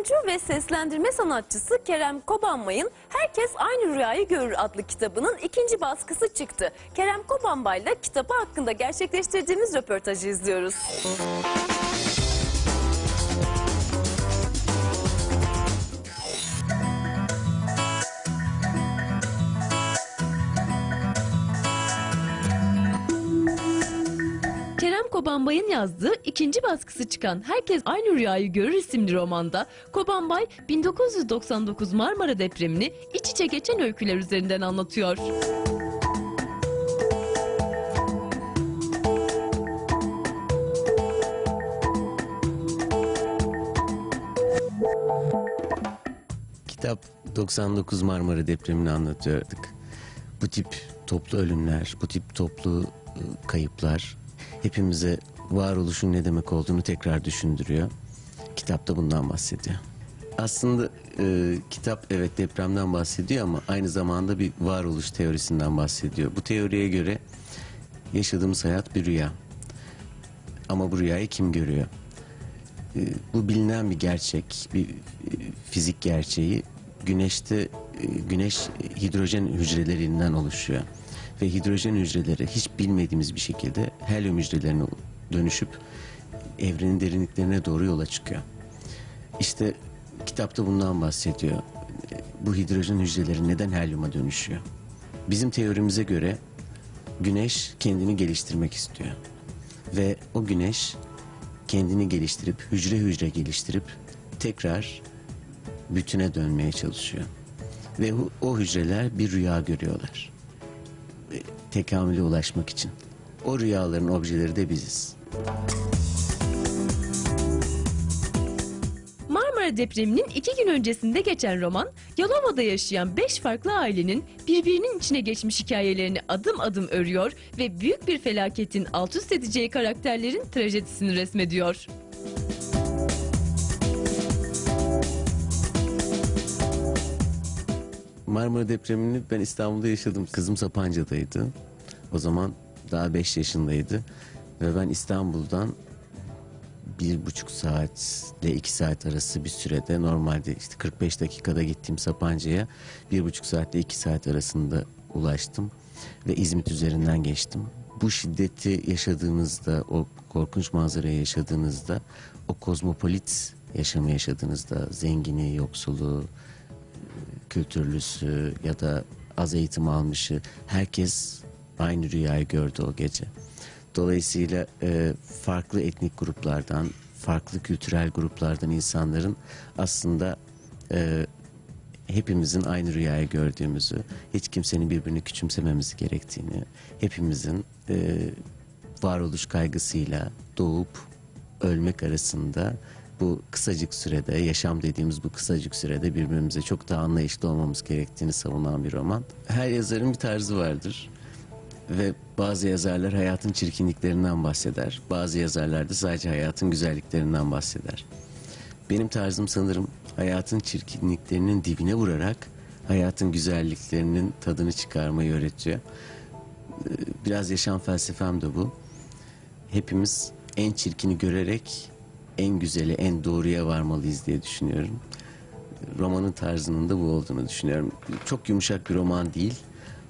Oyuncu ve seslendirme sanatçısı Kerem Kobanbay'ın Herkes Aynı Rüyayı Görür adlı kitabının ikinci baskısı çıktı. Kerem Kobanbay'la kitabı hakkında gerçekleştirdiğimiz röportajı izliyoruz. Kobanbay'ın yazdığı ikinci baskısı çıkan Herkes Aynı Rüyayı Görür isimli romanda Kobanbay 1999 Marmara depremini iç içe geçen öyküler üzerinden anlatıyor. Kitap 99 Marmara depremini anlatıyorduk. Bu tip toplu ölümler, bu tip toplu e, kayıplar hepimize varoluşun ne demek olduğunu tekrar düşündürüyor. Kitap da bundan bahsediyor. Aslında e, kitap evet depremden bahsediyor ama aynı zamanda bir varoluş teorisinden bahsediyor. Bu teoriye göre yaşadığımız hayat bir rüya. Ama bu rüyayı kim görüyor? E, bu bilinen bir gerçek, bir e, fizik gerçeği. Güneşte e, güneş hidrojen hücrelerinden oluşuyor ve hidrojen hücreleri hiç bilmediğimiz bir şekilde helyum hücrelerine dönüşüp evrenin derinliklerine doğru yola çıkıyor. İşte kitapta bundan bahsediyor. Bu hidrojen hücreleri neden helyuma dönüşüyor? Bizim teorimize göre güneş kendini geliştirmek istiyor. Ve o güneş kendini geliştirip hücre hücre geliştirip tekrar bütüne dönmeye çalışıyor. Ve o hücreler bir rüya görüyorlar. Tekamüle ulaşmak için. O rüyaların objeleri de biziz. Marmara depreminin iki gün öncesinde geçen roman, Yalova'da yaşayan beş farklı ailenin birbirinin içine geçmiş hikayelerini adım adım örüyor ve büyük bir felaketin alt üst edeceği karakterlerin trajedisini resmediyor. Marmara depremini ben İstanbul'da yaşadım. Kızım Sapanca'daydı. O zaman daha 5 yaşındaydı. Ve ben İstanbul'dan bir buçuk saatle iki saat arası bir sürede normalde işte 45 dakikada gittiğim Sapanca'ya bir buçuk saatle iki saat arasında ulaştım ve İzmit üzerinden geçtim. Bu şiddeti yaşadığınızda, o korkunç manzarayı yaşadığınızda, o kozmopolit yaşamı yaşadığınızda, zengini, yoksulu, kültürlüsü ya da az eğitim almışı herkes aynı rüyayı gördü o gece. Dolayısıyla e, farklı etnik gruplardan, farklı kültürel gruplardan insanların aslında e, hepimizin aynı rüyayı gördüğümüzü, hiç kimsenin birbirini küçümsememiz gerektiğini, hepimizin e, varoluş kaygısıyla doğup ölmek arasında bu kısacık sürede, yaşam dediğimiz bu kısacık sürede birbirimize çok daha anlayışlı olmamız gerektiğini savunan bir roman. Her yazarın bir tarzı vardır. Ve bazı yazarlar hayatın çirkinliklerinden bahseder. Bazı yazarlar da sadece hayatın güzelliklerinden bahseder. Benim tarzım sanırım hayatın çirkinliklerinin dibine vurarak hayatın güzelliklerinin tadını çıkarmayı öğretiyor. Ee, Biraz yaşam felsefem de bu. Hepimiz en çirkini görerek en güzeli, en doğruya varmalıyız diye düşünüyorum. Romanın tarzının da bu olduğunu düşünüyorum. Çok yumuşak bir roman değil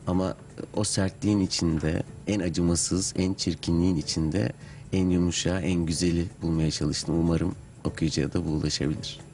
ama o sertliğin içinde en acımasız, en çirkinliğin içinde en yumuşağı, en güzeli bulmaya çalıştım. Umarım okuyucuya da bu ulaşabilir.